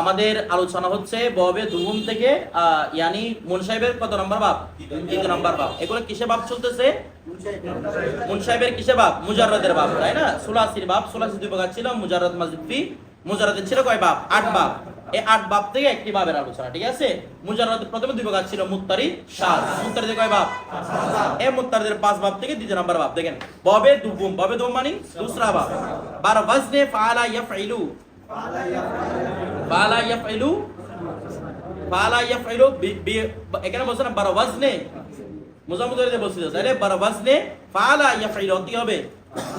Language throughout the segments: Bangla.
আমাদের আলোচনা হচ্ছে ববে দুহুম থেকে ইয়ানি মুন সাহেবের কত নম্বর বাপ? তিন নম্বর বাপ। এগুলো কিসে বাপ চলতেছে? মুন সাহেবের কিসে বাপ? মুজাররদের বাপ, তাই না? সুলাসির বাপ সুলাসি দুই প্রকার ছিল, মুজাররদ মাজফি মুজাররদের ছিল কয় বাপ? আট বাপ। এই আট বাপ থেকে একটি বাবের আলোচনা, ঠিক আছে? মুজাররদ প্রথমে দুই প্রকার ছিল, মুত্তারি সাজ মুত্তারিদের কয় বাপ? এ মুত্তারিদের পাঁচ বাপ থেকে দ্বিতীয় নম্বর বাপ, দেখেন। ববে দুবুম ববে দুবুম মানে দুসরা বাপ। বার, ওয়াজনে ফাআলা ইয়াফইলু। ফাআলা ইয়াফইলু। ফাআলা ইয়াফইলু এখানে বলছে না, বার, ওয়াজনে। মুজামুদারিতে বলছিল তাহলে বার, ওয়াজনে ফাআলা ইয়াফইলু কি হবে।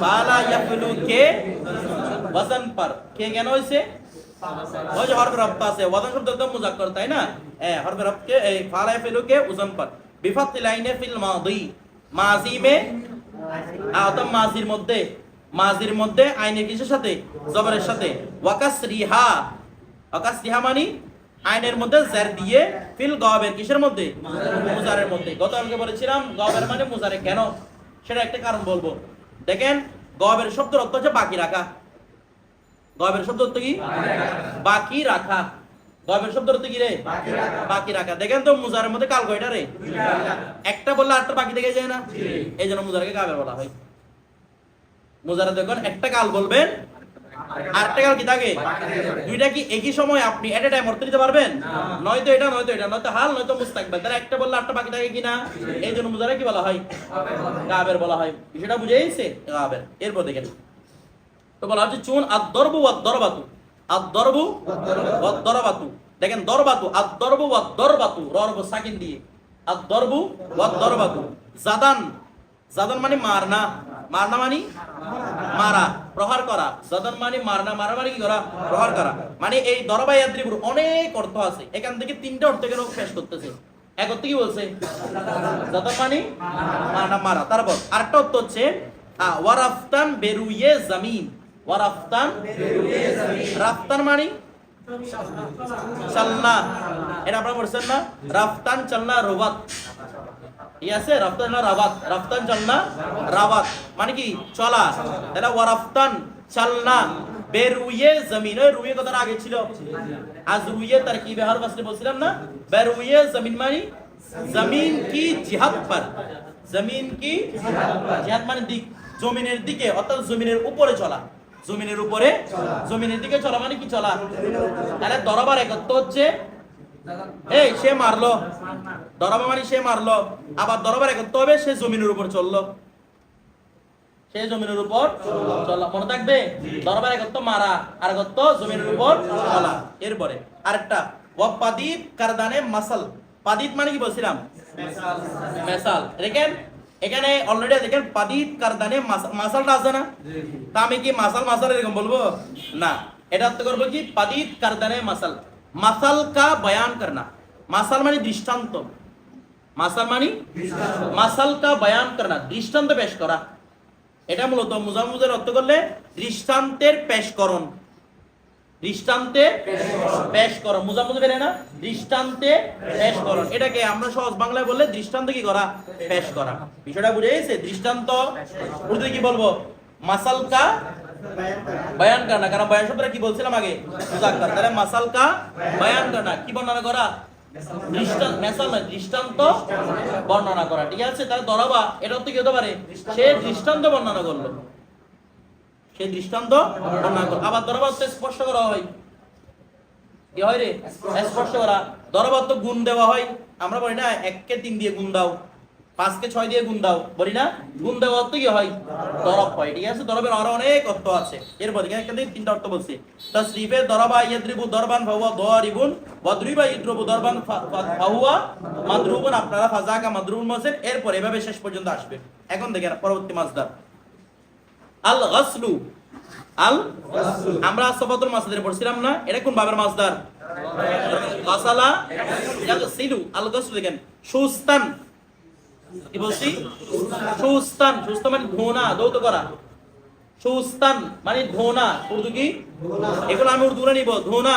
ফাআলা ইয়াফইলু কে ওয়াজন पर কে কেন হইছে? শব্দ জবরের সাথে। আইনের মধ্যে জের দিয়ে ফিল গবের কিসের মধ্যে? মুজারের মধ্যে। গতকালকে বলেছিলাম গবের মানে মুজারে কেন? সেটা একটা কারণ বলব। দেখেন গবের শব্দের অর্থ হচ্ছে বাকি রাখা। গবের শব্দ কি? বাকি রাখা। গবের শব্দ কি রে? বাকি রাখা। দেখেন তো মুজারের মধ্যে কাল কয়টা রে? একটা বললে আটটা, বাকি থেকে যায় না? এই জন্য মুজারকে বলা হয়। মুজারা দেখুন, একটা কাল বলবেন, আরেকটা কাল কি থাকে? দুইটা কি একই সময় আপনি এট এ টাইম অর্থ দিতে পারবেন? নয়তো এটা নয়তো এটা, নয়তো হাল, নয়তো মুস্তাকবেল। তাহলে একটা বললে আটটা, বাকি থাকে কিনা? এই জন্য মুজারা কি বলা হয়? গাবের বলা হয়। বিষয়টা বুঝে গেছে? এরপর দেখেন তো বলা হচ্ছে চুন আদ-দরবু ওয়াদ-দরবাতু আদ-দরবু ওয়াদ-দরবাতু দেখেন দরবাতু আদ-দরবু ওয়াদ-দরবাতু ররব সাকিন দিয়ে। আদ-দরবু ওয়াদ-দরবাতু জাদান জাদান মানে মারনা। মারনা মানে মারা, প্রহার করা। জাদান মানে মারনা, মারা মানে কি করা? প্রহার করা। মানে এই দরবা ইয়াদ্রিবুর অনেক অর্থ আছে। এখান থেকে তিনটা অর্থ কেন শেষ করতেছে। এক অর্থ কি বলছে? জাদান মানে মারনা, মারা। তারপর আরেকটা অর্থ হচ্ছে ওয়ারাফতান বেরুয়ে জামিন। মানে? মানে জমিন। ওই কথাটা আগে ছিল। আজ রুয়ে তার কি ব্যবহার বলছিলাম না? বেরুয়ে জমিন মানে? জমিন কি জিহাদ জমিন কি জিহাদ মানে দিক। জমিনের দিকে, অর্থাৎ জমিনের উপরে চলা। জমিনের উপরে জমিনের দিকে চলা মানে কি চলা? তাহলে দরবার একত্র হচ্ছে। এই, সে মারলো। দরবা মানে সে মারলো। আবার দরবার একত্র হবে, সে জমিনের উপর চলল। সে জমিনের উপর চলা মনে থাকবে? দরবার একত্র মারা, আর একত্র জমিনের উপর চলা। এরপরে আরেকটা ওয়াপাদিত কারদানে মাসাল। পাদিত মানে কি বলছিলাম? মেসাল। দেখেন এখানে অলরেডি দেখেন পাদিত কারদানে মাস- মাসালটা আছে না? তা আমি কি মাসাল মাসাল এরকম বলব? না। এটা অর্থ করব কি? পাদিত কারদানে মাসাল। মাসাল কা বয়ান করনা। মাসাল মানে দৃষ্টান্ত। মাসাল মানে মাসাল কা বয়ান করনা। দৃষ্টান্ত পেশ করা। এটা মূলত মুজামুজের অর্থ করলে দৃষ্টান্তের পেশকরণ দৃষ্টান্তে পেশ করো। না? দৃষ্টান্তে পেশ এটাকে আমরা সহজ বাংলায় বললে দৃষ্টান্ত কি করা? পেশ করা। বিষয়টা বুঝে গেছে? দৃষ্টান্ত কি বলব? মাসাল কা বয়ান কারণ বয়ান শব্দটা কি বলছিলাম আগে? মুজাক্কার। তাহলে মাসাল কা বয়ান কি বর্ণনা করা? দৃষ্টান্ত দৃষ্টান্ত বর্ণনা করা। ঠিক আছে? তাহলে দরাবা এটা তো কি হতে পারে? সে দৃষ্টান্ত বর্ণনা করল। সেই দৃষ্টান্ত বর্ণনা করো আবার দরবার তো স্পর্শ করা হয়। কি হয় রে? স্পর্শ করা। দরবার তো গুণ দেওয়া হয়। আমরা বলি না এককে তিন দিয়ে গুণ দাও, পাঁচকে ছয় দিয়ে গুণ দাও। বলি না, গুণ দেওয়া অর্থ কি হয়? দরব হয়। ঠিক আছে? দরবের আরও অনেক অর্থ আছে। এরপর এখানে থেকে তিনটা অর্থ বলছি। তসরিফে দরবা ইয়াদ্রিবু দরবান ফাহুয়া দরিবুন ওয়াদ্রিবা ইদ্রবু দরবান ফাহুয়া মাদরুবুন। আপনারা ফাজাকা মাদরুবুন বলছেন। এরপর এভাবে শেষ পর্যন্ত আসবে। এখন দেখেন, পরবর্তী মাসদার আল? গাসলু। আল আমরা সফাতুল মাসদারে পড়ছিলাম না? এটা কোন বাবের মাসদার? গাসালা? ইয়াগসিলু আল গাসলু দেখেন। সুস্তান। কি বলছি? সুস্তান। সুস্তান মানে ধোনা দৌত করা। সুস্তান মানে ধোনা উর্দু কি? এগুলো আমি উর্দু নিব। ধোনা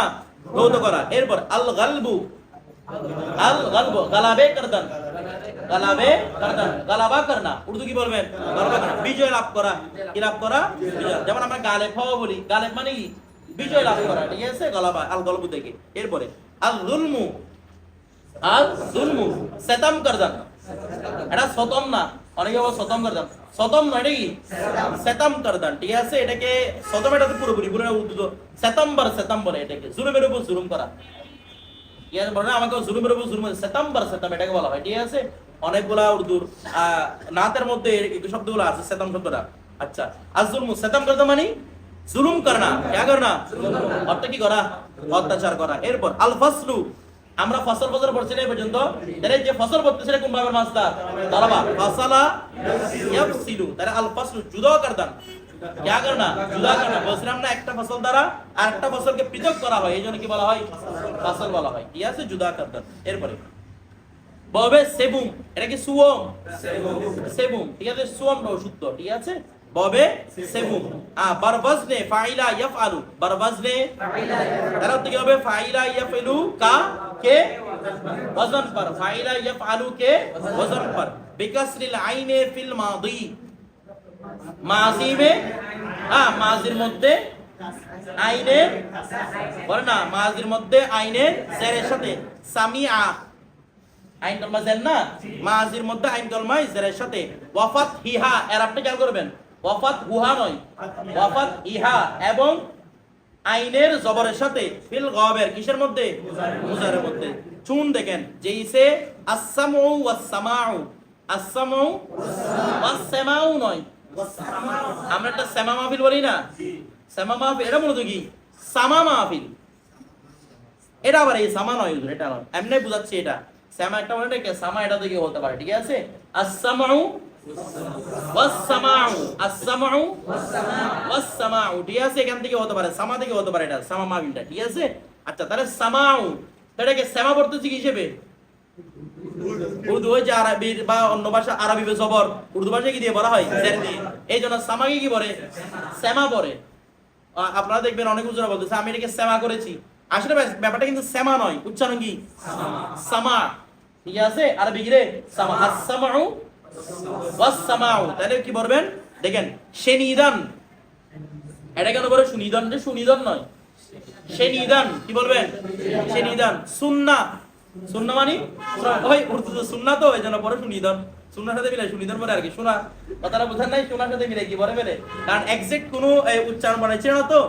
দৌত করা। এরপর আল গালবু গালব গালাবে গালাবে করনা। উর্দু কি বলবেন? গালাবা বিজয় লাভ করা। কি লাভ করা? যেমন আমরা বলি মানে কি? বিজয় লাভ করা। ঠিক আছে? গালাবা, আল থেকে। এরপরে, আল জুলমু। আল জুলমু। সেতাম এটা সতম না? অনেকে বলে সতম করদান। সতম নয় কি? সেতাম করদান। ঠিক আছে? এটাকে সতম, এটা তো পুরোপুরি পুরো উর্দু সেতম্বর সেতম এটাকে। জুলুমের উপর জুলুম করা। ঠিক আমাকে জুলুমের উপর জুলুম সেতাম্বার সেতাম এটাকে বলা হয়, ঠিক আছে? অনেকগুলা উর্দুর নাতের মধ্যে শব্দগুলো আছে সেতাম শব্দটা। আচ্ছা আর জুলম সেতাম করতে মানে জুলুম করনা ক্যা করনা অর্থ কি করা? অত্যাচার করা। এরপর আল আমরা ফসল ফসল পড়ছি না পর্যন্ত। তাহলে যে ফসল পড়তেছে কোন ভাবের মাস্টার দাঁড়াবা ফাসালা ইয়াফসিলু। তাহলে আল ফাসলু জুদা क्या करना জুদা করনা বলছিলাম না একটা ফসল দ্বারা আর একটা ফসলকে পৃথক করা হয় এই জন্য কি বলা হয় ফসল বলা হয় ঠিক আছে জুদা করদান এরপরে ববে সেবুম এটা কি সুয়ম সেবুম ঠিক আছে সুয়মটাও শুদ্ধ ঠিক আছে ববে সেবুম আ বারবাজনে ফাইলা ইয়াফআলু বারবাজনে তার অর্থ কি হবে ফাইলা ইয়াফআলু কা কে ওজন पर ফাইলা ইয়াফআলু কে ওজন पर বিকাসরিল আইনে ফিল মাদি মাজি মে হ্যাঁ মাজির মধ্যে আইনে? বলে না, মাজির মধ্যে আইনে জেরের সাথে। সামিআ আইন কলমা জের না? মাজির মধ্যে আইন কলমা জেরের সাথে। ওয়াফাত হিহা, এর আপনি খেয়াল করবেন। ওয়াফাত হুহা নয়। ওয়াফাত ইহা এবং আইনের জবরের সাথে ফিল গবের কিসের মধ্যে? মুজারের মধ্যে। চুন দেখেন, যেইসে আসসামু ওয়াস সামাউ আসসামু ওয়াস নয়। আমরা একটা সেমা মাহফিল বলি না? সেমা মাহফিল, এটা মূলত কি? সামা মাহফিল। এটা আবার এই নয় এটা এমনি বুঝাচ্ছি এটা। সামা একটা এটা থেকে হতে পারে, ঠিক আছে? থেকে হতে পারে এটা ঠিক আছে? আচ্ছা তাহলে সামাউ এটাকে সামা পড়তেছি কি হিসেবে উর্দু যে আরবির বা অন্য ভাষা, আরবি জবর। উর্দু ভাষায় কি দিয়ে বলা হয়? জের এই জন্য সামাকে কি বলে? সেমা বলে। আপনারা দেখবেন অনেক উজরা বলতেছে, আমি এটাকে সেমা করেছি। আসলে ব্যাপারটা কিন্তু সেমা নয় উচ্চারণ কি? সামা ঠিক আছে? আরবি কি রে? সামা আসসামাউ ওয়াসসামাউ। তাহলে কি বলবেন? দেখেন, সেনিদান। এটা কেন বলে সুনিদান? যে সুনিদান নয়। সেনিদান। কি বলবেন? সেনিদান। সুন্না। সুন্না মানে? ওই উর্দু তো সুন্না তো, এই পরে সুন্নার সাথে পরে আর কি শোনা কথাটা বোঝেন নাই? শোনার সাথে কি বলে মেলে? কারণ এক্সাক্ট কোনো উচ্চারণ না তো।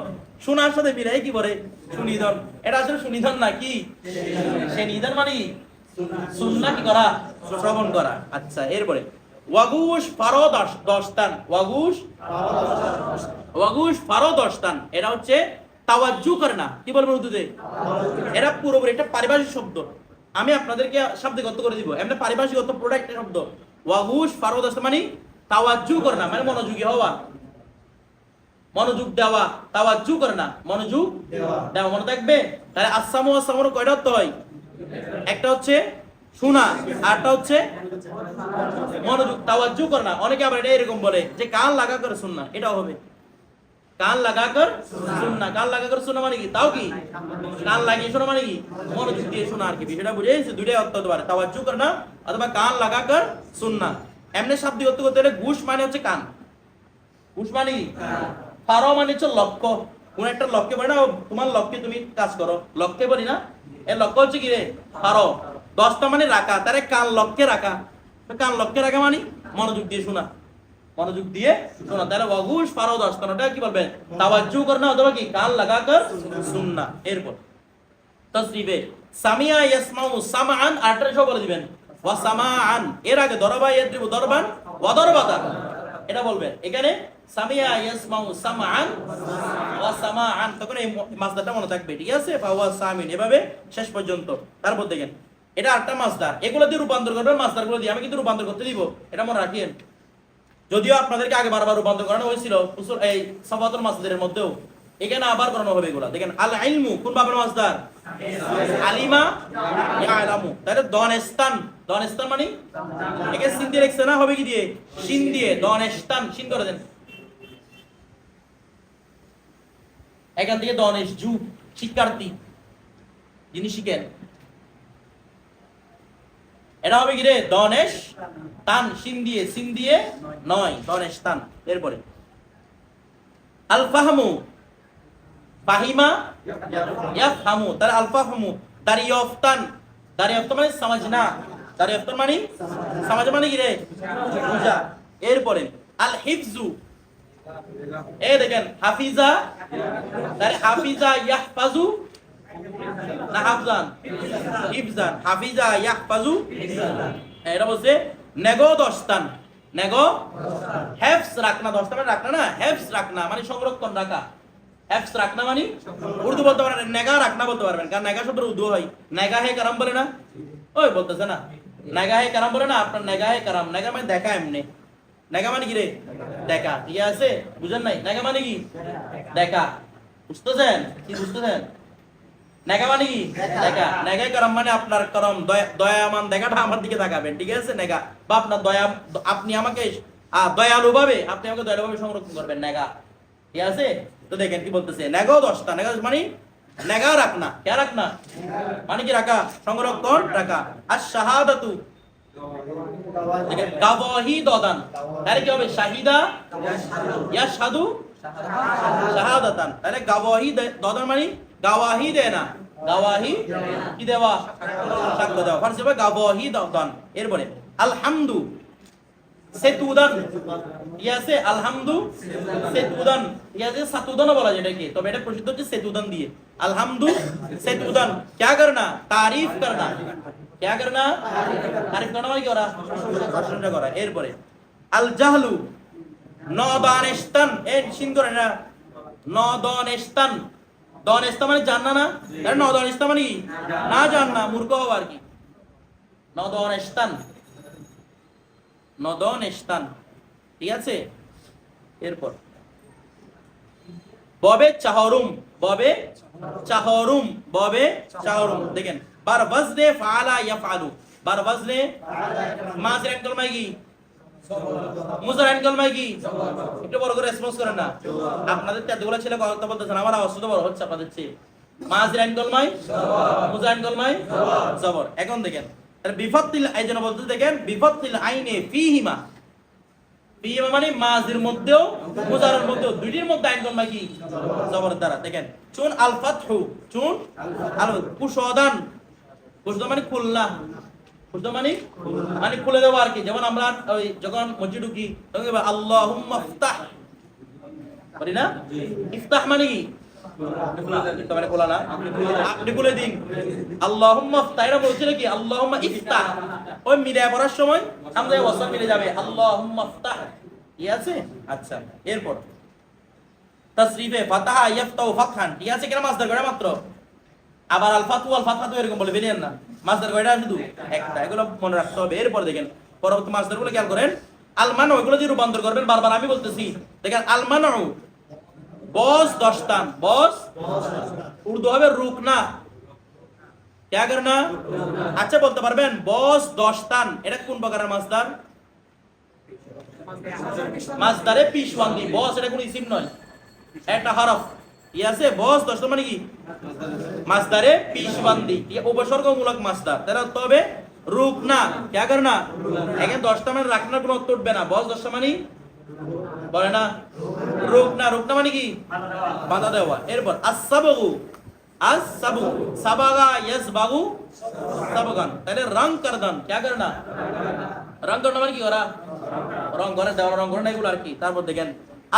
শোনার সাথে কি বলে এটা আসলে না কি? সেনিদান মানে কি? করা? শ্রবণ করা। আচ্ছা এরপরে। ফারো দশ দশতান। ফারো দশতান এটা হচ্ছে তাওয়াজ্জু করে না। কি বলব উর্দুতে? এটা পুরোপুরি একটা পারিভাষিক শব্দ। আমি আপনাদেরকে শব্দে গত করে দিব। এমনি পারিভাষিক অর্থ পুরোটা শব্দ। ওয়াগুশ ফারো দশতান মানে তাওয়াজ্জু করে না মানে মনোযোগী হওয়া। মনোযোগ দেওয়া, তাওয়াজ্জু করে না, মনোযোগ দেওয়া। মনে থাকবে? তাহলে আসামু আসামুর কয়টা অর্থ হয়? একটা হচ্ছে শোনা আরটা হচ্ছে মনোযোগ। তাওয়াজ্জু করে না। অনেকে আবার এটা এরকম বলে যে, কান লাগা করে শুননা এটাও হবে। কান লাগা কর শুননা কান লাগা করে শোনা মানে কি? তাও কি? কান লাগিয়ে শোনা মানে কি? মনোযোগ দিয়ে শোনা আর কি। বিষয়টা বুঝে গেছে দুইটাই অর্থ হতে পারে। তাওয়াজ্জু করে না, অথবা কান লাগা কর শুননা এমনি শাব্দিক অর্থ করতে হলে ঘুষ মানে হচ্ছে কান। ঘুষ মানে কি? ফারো মানে হচ্ছে লক্ষ্য। কোন একটা লক্ষ্যে বলে না তোমার লক্ষ্যে তুমি কাজ করো। লক্ষ্যে বলি না? এ লক্ষ্য হচ্ছে কি রে? ফারো। দশটা মানে রাখা। তারে কান লক্ষ্যে রাখা। কান লক্ষ্যে রাখা মানে মনোযোগ দিয়ে শোনা। মনোযোগ দিয়ে শোনা। তাহলে অঘুষ ফারো দশটা ওটা কি বলবে? তাওয়াজ্জু করনা অথবা কি? কান লাগা কর শুননা। এরপর তসরিফে সামিয়া ইয়াসমাউ সামান আটটা বলে দিবেন। ওয়া সামান এর আগে দরবা ইয়াদ্রিবু দরবান, ওয়া দরবাতান এটা বলবেন এখানে, সামিয়া ইয়াসমাউ সামান ওয়া সামান তখন এই মাসদারটা মনে থাকবে। ঠিক আছে? বা ওয়া সামিন। এভাবে শেষ পর্যন্ত। তারপর দেখেন, এটা আটটা মাসদার। এগুলো দিয়ে রূপান্তর করবেন, মাসদারগুলো দিয়ে। আমি কিন্তু রূপান্তর করতে দিব। এটা মনে রাখেন। যদিও আপনাদেরকে আগে বারবার রূপান্তর করানো হয়েছিল এই সাফাতুল মাসদারের মধ্যেও। এখানে আবার করানো হবে এগুলা। দেখেন আল ইলমু কোন বাবের মাসদার? মানে? এখান থেকে শিক্ষার্থী। যিনি শিখেন। এটা হবে কি রে? দনেশ তান সিন দিয়ে সিন দিয়ে নয়, দনেশ তান। এরপরে। আল ফাহমু ফাহিমা ইয়াফহামু তার মানে মানে? সমাজ মানে কি রে? বুঝা এরপরে আল হিফজু এ দেখেন, হাফিজা তার হাফিজা ইয়াহফাজু না, হাফজান। দস্তান মানে মানে মানে উর্দু বলতে পারেন নেগা রাখনা বলতে পারবেন। কারণ নেগা শব্দ উর্দু হয়। নেগা হে কারাম বলে না? ওই বলতেছে না। নেগা হে কারাম বলে না, আপনার নেগা হে কারাম। নেগা মানে দেখা এমনি। নেগা মানে কি রে? দেখা। ঠিক আছে? বুঝেন নাই? নেগা মানে কি? দেখা। বুঝতেছেন? কি বুঝতেছেন? নেগা মানে কি? নেগা। করম মানে আপনার করম দয়ামান দেখাটা আমার দিকে তাকাবেন ঠিক আছে? নেগা। বা আপনার দয়া আপনি আমাকে দয়ালু ভাবে আপনি আমাকে দয়ালু ভাবে সংরক্ষণ করবেন নেগা। ঠিক আছে? তো দেখেন কি বলতেছে নেগাও দশটা। নেগা মানে নেগা রাখনা। কে রাখনা? মানে কি রাখা? সংরক্ষণ রাখা। আর শাহাদাতু। গাওয়াহি দদান। তাহলে কি হবে? শাহিদা ইয়া সাধু শাহাদাতান। তাহলে গাওয়াহি দদান মানে গাওয়াহি দেয় না গাওয়াহি কি দেওয়া সাক্ষ্য দেওয়া ফার্সি হবে গাওয়াহি দদান এরপরে আলহামদু সেতুদান ইয়াসে আলহামদু সেতুদান ইয়াসে সাতুদান বলা যায় এটাকে তবে এটা প্রসিদ্ধ হচ্ছে সেতুদান দিয়ে আলহামদু সেতুদান क्या करना तारीफ करना क्या करना তারিফ করা মানে কি করা প্রশংসা করা এরপরে আল জাহলু নদানেস্তান এই সিন করে না নদনেস্তান দনেস্তান মানে জান না? না আরে নদনেস্তান মানে কি? না জান না মূর্খ হওয়া আর কি নদনেস্তান নদনেস্তান ঠিক আছে? এরপর। ববে চাহরুম ববে চাহরুম ববে চাহরুম। দেখেন, বার ওয়াজনে ফাআলা ইয়াফআলু। বার মাঝের এক কলমায় কি মুজার কলমায় কি? একটু বড় করে রেসপন্স করেন না। আপনাদের তেতগুলা ছেলে কথা আমার তো বড় হচ্ছে আপনাদের চেয়ে। মুজার এক জবর। এখন দেখেন বিফাত্তিল এই বলতে দেখেন বিফাত্তিল আইনে ফিহিমা। ফিহিমা মানে মাঝের মধ্যেও মুজারের মধ্যেও, দুইটির মধ্যে আইন কলমা কি? জবরের দ্বারা। দেখেন, চুন আল ফাতহু চুন আল কুশদান কুশদান মানে খুলনা। কুশদান মানে মানে খুলে দেওয়া আর কি। যেমন আমরা ওই যখন মসজিদ ঢুকি, তখন আল্লাহুম্মা ইফতাহ। বলি না? ইফতাহ মানে কি? মানে ওই মিলে পড়ার সময় মিলে যাবে। আল্লাহুম্মা ইফতাহ। ঠিক আছে? আচ্ছা এরপর। তাসরিফে ফাতাহা ইয়াফতাহু ফাতহান। ঠিক আছে? কেন মাসদার করে মাত্র। আবার আলফাতু আলফাতু এরকম বলে বেরিয়েন না। মাছদার কয়টা শুধু? একটা। এগুলো মনে রাখতে হবে। এরপর দেখেন, পরবর্তী মাছদারগুলো খেয়াল করেন। আলমানো এগুলো দিয়ে রূপান্তর করবেন, বারবার আমি বলতেছি। দেখেন আলমানো বস দশতান বস উর্দু হবে রুকনা। ক্যা করনা আচ্ছা বলতে পারবেন, বস দশটান এটা কোন প্রকারের মাছদার? মাছদারে পিসওয়াঙ্গি বস, এটা কোন ইসিম নয়। একটা হরফ। ই আছে? বস, দশ মানে কি? মাস্তারে পিসবান্দি উপসর্গমূলক মাস্তার তারা তবে রুক না কে করে না? এখানে দশটা মানে রাখনার কোনো উঠবে না। বস দশটা মানে বলে না। রুক না রুক না মানে কি? বাধা দেওয়া। এরপর আসাবগু আজ সাবু সাবাগা ইয়াস বাগু সাবগান। তাহলে রং করদান কে করে না? রং করনা মানে কি করা? রং করে দেওয়া, রং করে না এগুলো আর কি? তারপর দেখেন,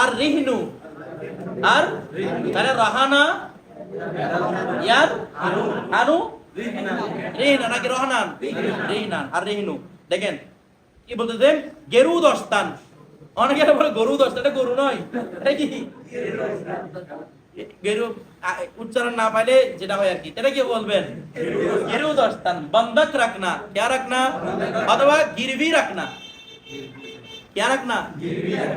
আর রিহনু। আর আরে রাহানা ইয়ার হানু, রেহিনা নাকি রহনান? রেহিনান আর রেহিনু। দেখেন, কি বলতেছেন গেরু দস্তান। অনেকে বলে গরু দস্তান, এটা গরু নয়। এটা কি? গেরু উচ্চারণ না পাইলে যেটা হয় আর কি। এটা কি বলবেন? গেরু দস্তান, বন্ধক রাখনা। কে রাখনা। অথবা গিরবি রাখনা। क्या रखना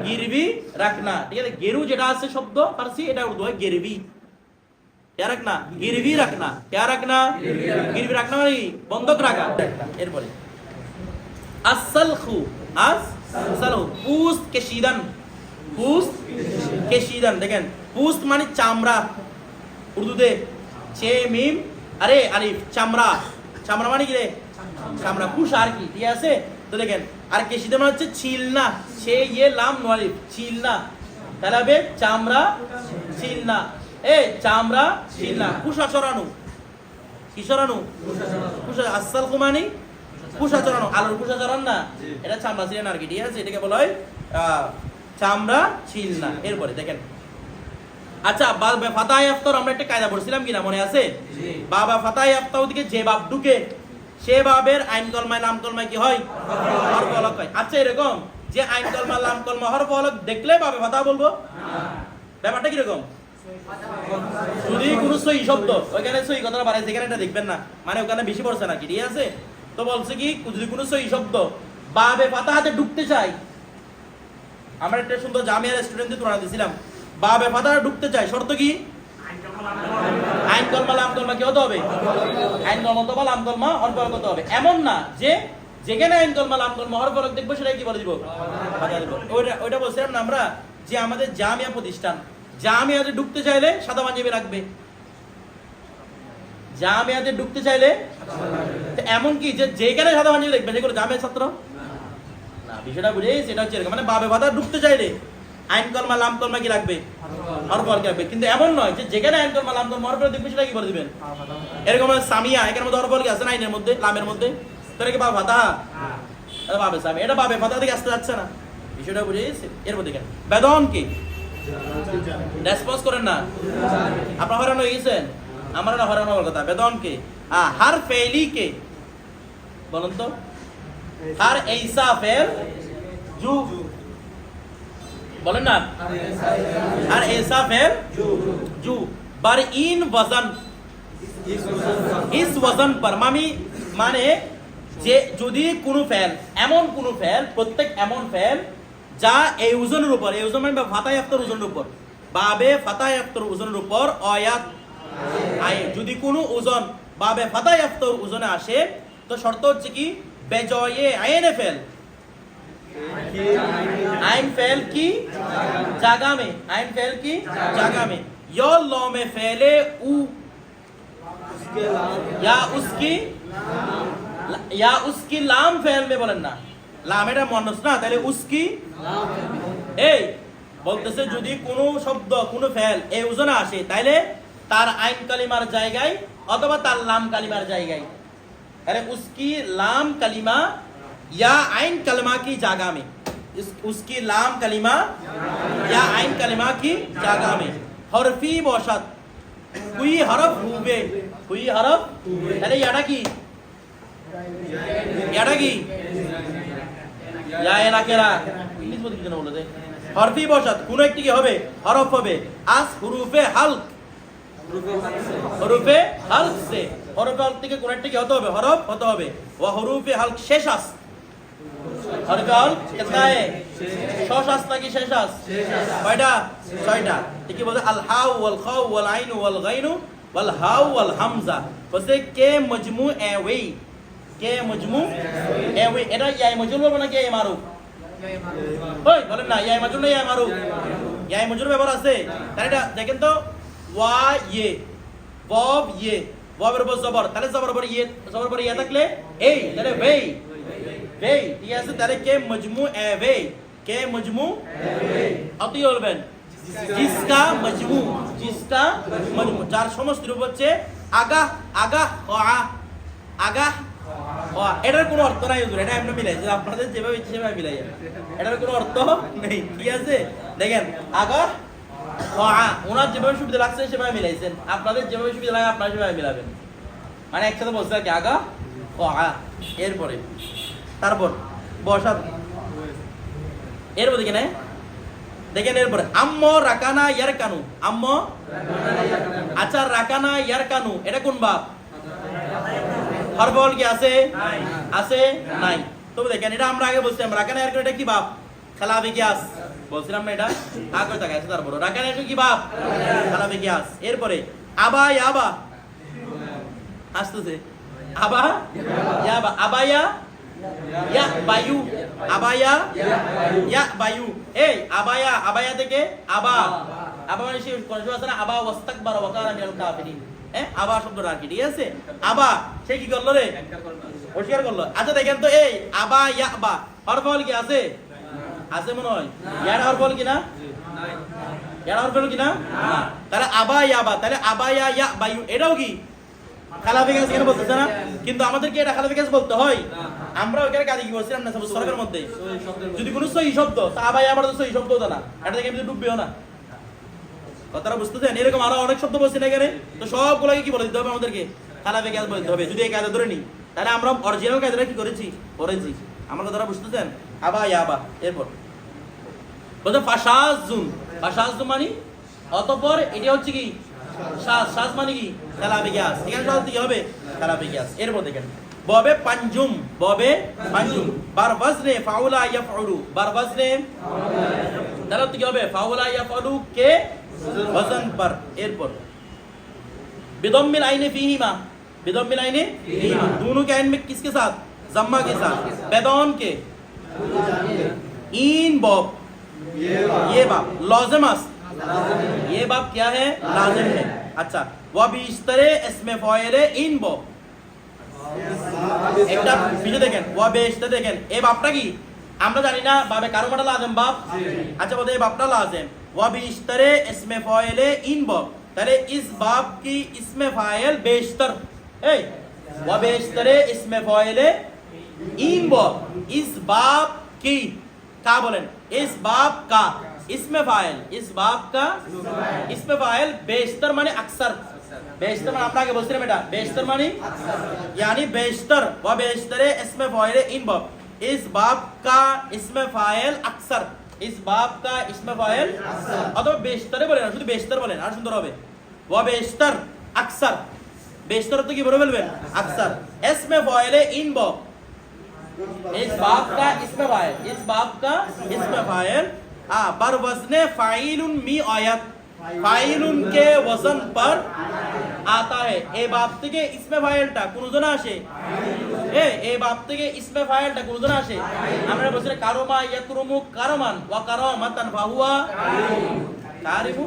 गिरवी रखना ঠিক আছে গেরু যেটা আছে শব্দ ফার্সি এটা উর্দু হয় গিরবি क्या रखना गिरवी रखना क्या रखना गिरवी रखना মানে কি? বন্ধক রাখা এরপরে আসসালখু আস সালহু পুস্ত কেশিদান পুস্ত কেশিদান দেখেন পুস্ত মানে চামড়া উর্দুতে চে মিম আরে আলিফ চামড়া চামড়া মানে কি রে চামড়া কুষা আর কি ঠিক আছে তো দেখেন আর কেশিতে মানে হচ্ছে ছিল না সে ইয়ে লাম নোয়ালিফ ছিল না তাহলে হবে চামড়া ছিল না এ চামড়া ছিল না কুষা চড়ানো কি চড়ানো কুষা আসাল কুমানি? কুষা চড়ানো আলুর কুষা চড়ান না? এটা চামড়া ছিলেন আর কি ঠিক আছে? এটাকে বলা হয় চামড়া ছিল না এরপরে দেখেন। আচ্ছা বাবা ফাতাহ আফতার আমরা একটা কায়দা পড়ছিলাম কিনা মনে আছে? বাবা ফাতাহ আফতাহ ওদিকে যে বাপ ঢুকে। সে বাবের আইন কলমায় নাম কলমায় কি হয়? হরফ অলক হয়। আচ্ছা এরকম যে আইন কলমা নাম কলমা হরফ অলক দেখলে বাবে ফাতাহ বলব? ব্যাপারটা কীরকম? যদি কোনো সই শব্দ, ওইখানে সই কথাটা বাড়াইছে, এখানে এটা দেখবেন না। মানে ওখানে বেশি পড়ছে নাকি? ঠিক আছে? তো বলছে কি, যদি কোনো সই শব্দ বাবে ফাতাহাতে ঢুকতে চাই আমরা একটা সুন্দর জামিয়া রেস্টুরেন্টে তুলনা দিয়েছিলাম বাবে ফাতাহা ঢুকতে চাই শর্ত কি? আইন কলমা লাম কলমা কি হতে হবে? আইন কলমা অথবা লাম কলমা হরফ হতে হবে। এমন না যে যেখানে আইন কলমা লাম হরফ হরফ দেখব সেটা কি বলে দিব? ওইটা ওইটা বলছিলাম না আমরা যে আমাদের জামিয়া প্রতিষ্ঠান। জামিয়াতে ঢুকতে চাইলে সাদা পাঞ্জাবি রাখবে। জামিয়াতে ঢুকতে চাইলে এমন কি যে যেখানে সাদা পাঞ্জাবি লিখবে যেগুলো জামিয়া ছাত্র? না, বিষয়টা বুঝে সেটা হচ্ছে মানে বাবে ভাতা ঢুকতে চাইলে আইন কলমা লাম কলমা কি রাখবে হরফ হরফ রাখবে কিন্তু এমন নয় যে যেখানে আইন কলমা লাম কলমা হরফ হরফ দেখবে সেটা কি করে দিবেন? এরকম সামিয়া এখানের মধ্যে হরফ কি আছে না আইনের মধ্যে? লামের মধ্যে? তো এটা কি বাবে এটা বাবে সামি এটা বাবে ভাতা থেকে আসতে যাচ্ছে না। বিষয়টা বুঝে গেছে? এর মধ্যে কেন? বেদন কি? রেসপন্স করেন না। আপনার হরান হয়ে গেছেন? আমার না হরান হওয়ার কথা। বেদন কে? হ্যাঁ হার ফেলি কে? বলুন তো। হার এইসা ফেল জু বলেন না? আর এইসা ফেল জু। Bar in ওয়াজন। ইস ওয়াজন पर মামি মানে যে যদি কোনো ফেল, এমন কোনো ফেল, প্রত্যেক এমন ফেল, যা এই ওজনের উপর, এই ওজন মানে ফাতায় আফতার ওজনের উপর। বাবে ফাতায় আফতার ওজনের উপর অয়াত আয় যদি কোনো ওজন, বাবে ফাতায় আফতার ওজনে আসে, তো শর্ত হচ্ছে কি? বেজয়ে আইনে ফেল। আইন ফেল কি জাগা में আইন ফেল কি জাগা में यो लॉ में फैले उ या उसकी या उसकी लाम ফেল में বলেন না লাম এটা মনস না তাহলে উসকি এই বলতেছে যদি কোনো শব্দ কোনো ফেল এই ওজনে আসে তাইলে তার আইন কালিমার জায়গায় অথবা তার লাম কালিমার জায়গায় अरे उसकी लाम कलिमा या आइन कलिमा की जगह में इस, उसकी लाम कलिमा या आइन कलिमा की जगह में हरफी বসাত কুই হরফ হুবে কুই হরফ তাহলে এটা কি এটা কি ইয়া এলাকেরা ইংলিশ বলতে কি যেন বলে দে হরফি বসাত কোন একটি কি হবে হরফ হবে আস হুরুফে হালক হরফে হালক সে হরফে হালক থেকে কোন একটা কি হতে হবে হরফ হতে হবে ও হরফে হালক শেষ আস হালক কিতনা है শেষ আস নাকি শেষ আস? কয়টা? ছয়টা। কি বলছে, আল হাউ ওয়াল খাউ ওয়াল আইনু ওয়াল গাইনু ওয়াল হাউ ওয়াল হামজা। বলছে, কে মজমু এ ওই? কে মজমু এ ওই? এটা ইয়াই মজুর বলব নাকি ইয়াই মারুফ? ওই, বলেন না ইয়াই মজুর না ইয়াই ইয়াই মজুর ব্যবহার আছে। তাহলে এটা দেখেন তো, ওয়া ইয়ে বব ইয়ে। ববের উপর জবর। তাহলে জবর উপর ইয়ে জবর উপর ইয়ে থাকলে এই, তাহলে ভেই ঠিক আছে তাহলে কে মজমু এ ভেই কে মজমু অতি বলবেন জিসকা মজমু জিসকা মজমু যার সমস্ত রূপ হচ্ছে আগা আগা হা আগা হা এটার কোনো অর্থ নাই হুজুর এটা আমরা মিলাই আপনাদের যেভাবে ইচ্ছে সেভাবে মিলাই এটার কোনো অর্থ নেই ঠিক আছে দেখেন আগা হা ওনার যেভাবে সুবিধা লাগছে সেভাবে মিলাইছেন আপনাদের যেভাবে সুবিধা লাগে আপনারা সেভাবে মিলাবেন মানে একসাথে বলছে আর কি আগা হা এরপরে তারপর বসা এরপর দেখেন হ্যাঁ? দেখেন এরপরে। আম্ম রাকানা ইয়ার কানু আম্ম? আচ্ছা রাকানা ইয়ার কানু এটা কোন বাপ? হরবল কি আছে? আছে? নাই। তবে দেখেন, এটা আমরা আগে বলছিলাম। রাকানা ইয়ার কানু এটা কি বাপ? খেলাবে কি আস? বলছিলাম না এটা? আগে থাকে? আছে তারপর রাকানা এটা কি বাপ? খেলাবে কি আস? এরপরে, আবা ইয়াবা। আসতেছে। আবা ইয়াবা। আবায়া ইয়া বায়ু আবায়া ইয়া বায়ু এই আবায়া আবায়া থেকে আবা আবা মানে সে কোন আছে না আবা ওয়াস্তাকবার ওয়া কানা মিনাল কাফিরিন আবা শব্দটা আর কি ঠিক আছে আবা সে কি করল রে অস্বীকার করল আচ্ছা দেখেন তো এই আবা ইয়া হরফ হল কি আছে আছে মনে হয় ইয়ার হরফ হল কি না ইয়ার হরফ হল কি না তাহলে আবা তাহলে আবা ইয়া ইয়া বা ইউ এটাও কি খালাফি গাছ এখানে বলতেছে না কিন্তু আমাদেরকে এটা খালাফি গাছ বলতে হয় আমরা ওখানে কাজে কি বলছিলাম না সরকারের মধ্যে। যদি কোনো সহি শব্দ তা ইয়া আবার তো সহি শব্দ হতো না। এটা থেকে কিন্তু ডুববেও না। কথাটা বুঝতেছেন? এরকম আরও অনেক শব্দ বলছি না এখানে। তো সবগুলোকে কি বলে দিতে হবে আমাদেরকে? খালাফে কাজ বলতে হবে। যদি এই কাজে ধরে নিই তাহলে আমরা অরিজিনাল কাজটা কি করেছি? করেছি। আমার কথাটা বুঝতেছেন? আবা ইয়াবা এরপর। বলতে ফাশাজুন ফাশাজুন মানে? অতঃপর এটা হচ্ছে কি? শ্বাস শ্বাস মানে কি? খালাফে গ্যাস এখানে সব কি হবে? খালাফে গ্যাস এরপর দেখেন। बॉबे पंजुम बॉबे पंजुम बार वज़न फाउला यफउलु बर वज़न क्या बे फाउला यफउलु के वज़न पर एयरपोर्ट बिदम मिल ही मा बिदम मिल दोनों के आइन में किसके साथ जम्मा के साथ बेदौन के इन बॉब ये बाप लॉजमस ये बाप क्या है लाजम है अच्छा वह भी इस तरह इसमें फॉयर इन बॉब একটা ভিডিও দেখেন, ওয়া বেশটা দেখেন। এ বাপটা কি? আমরা জানি না বাবে কারও মাটা লাজেম বাপ? আচ্ছা বলতে এ বাপটা লাজেম। ওয়া বিশতারে ইসমে ফায়েলে ইন বাপ। তাহলে ইস বাপ কি ইসমে ফায়েল বেশতর এই, ওয়া বেশতারে ইসমে ফায়েলে ইন বাপ। ইস বাপ কি? কা বলেন। ইস বাপ কা? ইসমে ফায়েল। ইস বাপ কা? ইসমে ফায়েল বেশতর মানে আকসার। अक्सर बेशतर माने আপনাকে বলছিলাম এটা बेशतर माने यानी बेशतर व बेशतर इसमें फाइल इन बाप इस बाप का इसमें फाइल अक्सर इस बाप का इसमें फाइल অথবা বেশতরে বলেন না শুধু বেশতর বলেন আর সুন্দর হবে व बेशतर अक्सर बेशतर তো কি বলে বলবেন अक्सर इसमें फाइल इन बाप इस बाप का इसमें फाइल इस बाप का इसमें फाइल हाँ बर वजने फाइलुन मी आयत ফাইলুন কে ওয়াজন পর আতা হে। এ বাপ থেকে ইসমে ফাইলটা কোন জন আসে? এ এ বাপ থেকে ইসমে ফাইলটা কোন জন আসে? আমরা বলছি কারোমা ইয়াকরুমু কারমান, ওয়া কারামাতান ফাহুয়া কারিমু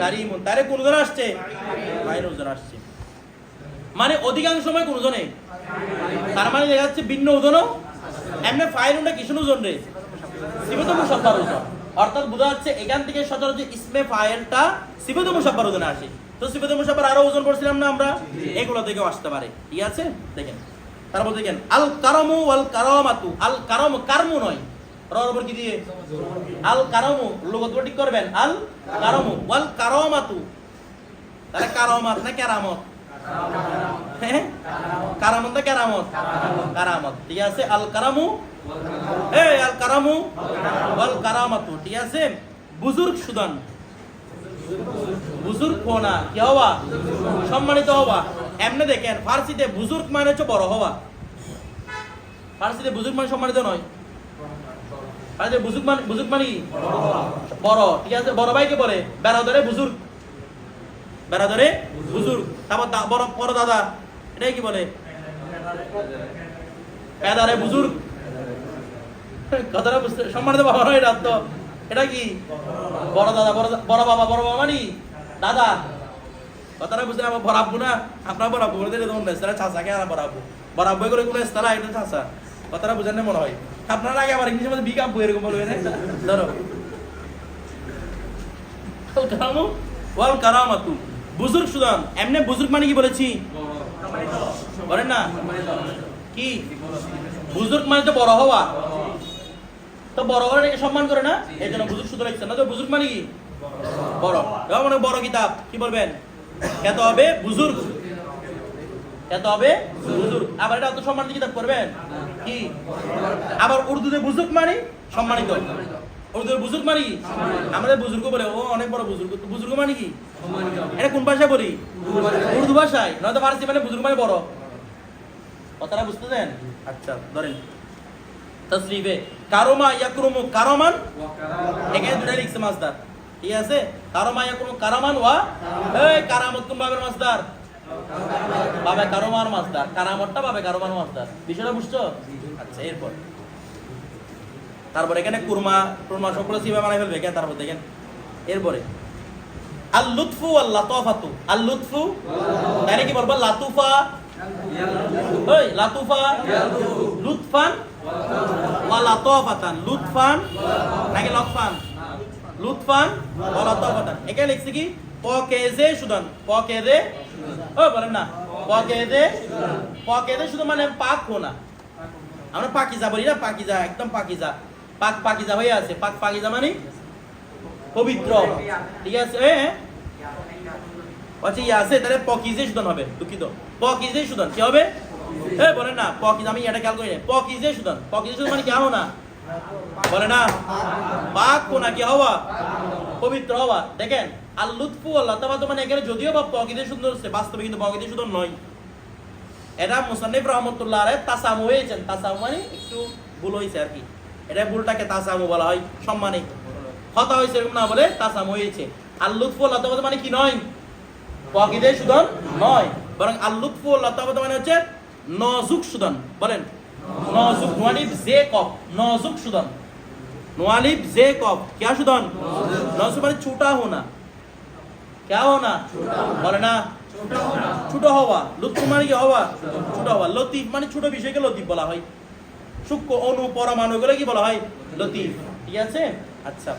কারিমু তারে কোন জন আসছে? ফাইলুন জন আসছে। মানে অধিকাংশ সময় কোন জনে। তার মানে দেখা যাচ্ছে ভিন্ন ওজনও এমনি ফাইলুনটা উনটা কিসন ওজন রে? সিবত মুসাফার ওজন অর্থাৎ বোঝা যাচ্ছে এখান থেকে সচরাচর ইসমে ফাইলটা সিবত মুসাফার ওজনে আসে। তো সিবত মুসাফার আরও ওজন পড়ছিলাম না আমরা? এগুলো থেকেও আসতে পারে। ঠিক আছে? দেখেন। তারপর দেখেন আল কারামু আল কারামাতু আল কারাম কারমু নয়। রর কি দিয়ে? আল কারামু লোগত ঠিক করবেন। আল কারামু ওয়াল কারামাতু তাহলে কারামাত না কেরামত? হ্যাঁ? কারামত না কেরামত? কারামত। ঠিক আছে? আল কারামু এই আল কারামু, ওয়াল কারামাতু, ঠিক সুদান। বুজুর্গ হোনা কি হওয়া? সম্মানিত হওয়া। এমনি দেখেন, ফার্সিতে বুজুর্গ মানে হচ্ছে বড় হওয়া। ফার্সিতে বুজুর্গ মানে সম্মানিত নয়। মানে বুজুর্গ মানে বড়। ঠিক আছে? বড় ভাইকে বলে? বেড়াদরে বুজুর্গ। বেড়াদরে বুজুর্গ। তারপর বড় বড় দাদা, এটাই কি বলে? পেদারে বুজুর্গ। কথাটা বুঝতে সম্মানিত বাবা নয় এটা তো এটা কি? বড় দাদা, বড় বড় বাবা বড় বাবা মানে? দাদা। কথাটা বুঝতে আমার না? আপনার আব্বু করে কোনো এটা কথাটা বুঝেন মনে হয়। আপনারা আগে আবার ইংলিশের মধ্যে এরকম বলবে না? ধরো। ওয়াল কারামাতু। বুজুর্গ সুদান, এমনি বুজুর্গ মানে কি বলেছি? বলেন না। কি? বুজুর্গ মানে তো বড় হওয়া। তো বড় এটাকে সম্মান করে না? এই জন্য বুজুর্গ সুদ লিখছেন না। তো বুজুর্গ মানে কি? বড়। মানে বড় কিতাব। কি বলবেন? খেতে হবে বুজুর্গ। খেতে হবে বুজুর্গ। আবার এটা অত সম্মানিত কিতাব করবেন? কি? আবার উর্দুতে বুজুর্গ মানে? সম্মানিত। উর্দুতে বুজুর্গ মানে কি? আমাদের বুজুর্গ বলে ও অনেক বড় বুজুর্গ। তো বুজুর্গ মানে কি? এটা কোন ভাষায় বলি? উর্দু ভাষায়। নয়তো ফার্সি মানে বুজুর্গ মানে বড়। কথাটা বুঝতেছেন আচ্ছা ধরেন। তসরিফে কারোমা ইয়াকরুমু কারমান এখানে দুটা লিখছে মাসদার ঠিক আছে কারোমা ইয়াকরুমু কারামান ওয়া এই কারামত কোন ভাবের মাসদার বাবে কারোমার মাসদার কারামতটা বাবে কারোমার মাসদার বিষয়টা বুঝছ আচ্ছা এরপর। তারপর এখানে কুরমা কুরমা সবগুলো সিবা বানাই ফেলবে। কেন তারপর দেখেন। এরপরে। আল লুৎফু আল লাতাফাতু আল লুৎফু কি বলব? লাতুফা। ওই লাতুফা। লুৎফান ওয়া লাতাফাতান লুৎফান, নাকি লতফান লুৎফান ওয়া লাতাফাতান এখানে লিখছি কি? পকেজে সুদান পকেজে ও, বলেন না। পকেজে পকেজে শুধু মানে পাক হোনা আমরা পাকিজা বলি না, পাকিজা, একদম পাকিজা। পাক পাকিজা হয়ে আছে। পাক পাকিজা মানে পবিত্র। ঠিক আছে? এ আচ্ছা ইয়ে আছে, তাহলে পকিজে সুদন হবে, দুঃখিত। পকিজে সুদন, কি হবে? এ বলে না পকিজ আমি এটা খেয়াল করি না পকিজে সুদন পকিজে সুদন মানে কি হও না? বলে না? পাক কোনা কি হওয়া? পবিত্র হওয়া। দেখেন, আর লুৎফু আল্লাহ তাবা তো মানে এখানে যদিও বা পকিজে সুন্দর হচ্ছে, বাস্তবে কিন্তু পকিজে সুদন নয়। এটা মুসান্নিফ রহমতুল্লাহ আলাই তাসামু হয়েছেন। তাসামু মানে একটু ভুল হয়েছে আর কি। এটা ভুলটাকে তাসামু বলা হয়, সম্মানে। কথা হয়েছে এরকম না বলে তাসামু হয়েছে। আর লুৎফু আল্লাহ তাবা মানে কি নয়? পকিদে সুদন নয়। বরং আল লুৎফু লতাবত মানে হচ্ছে নজুক সুদন বলেন নজুক নোয়ালিব জে কপ নজুক সুদন নোয়ালিব জে কপ क्या সুদন নজুক মানে ছুটা হোনা क्या होना বলে না ছোট হওয়া লুৎফু মানে কি হওয়া ছোট হওয়া লতিফ মানে ছোট বিষয়কে লতিফ বলা হয় সূক্ষ্ম অনু পরমাণু এগুলো কি বলা হয় লতিফ ঠিক আছে আচ্ছা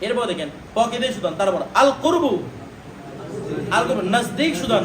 এরপর দেখেন পকেদে সুদন তারপর আল করবু আল করবু নজদিক সুদন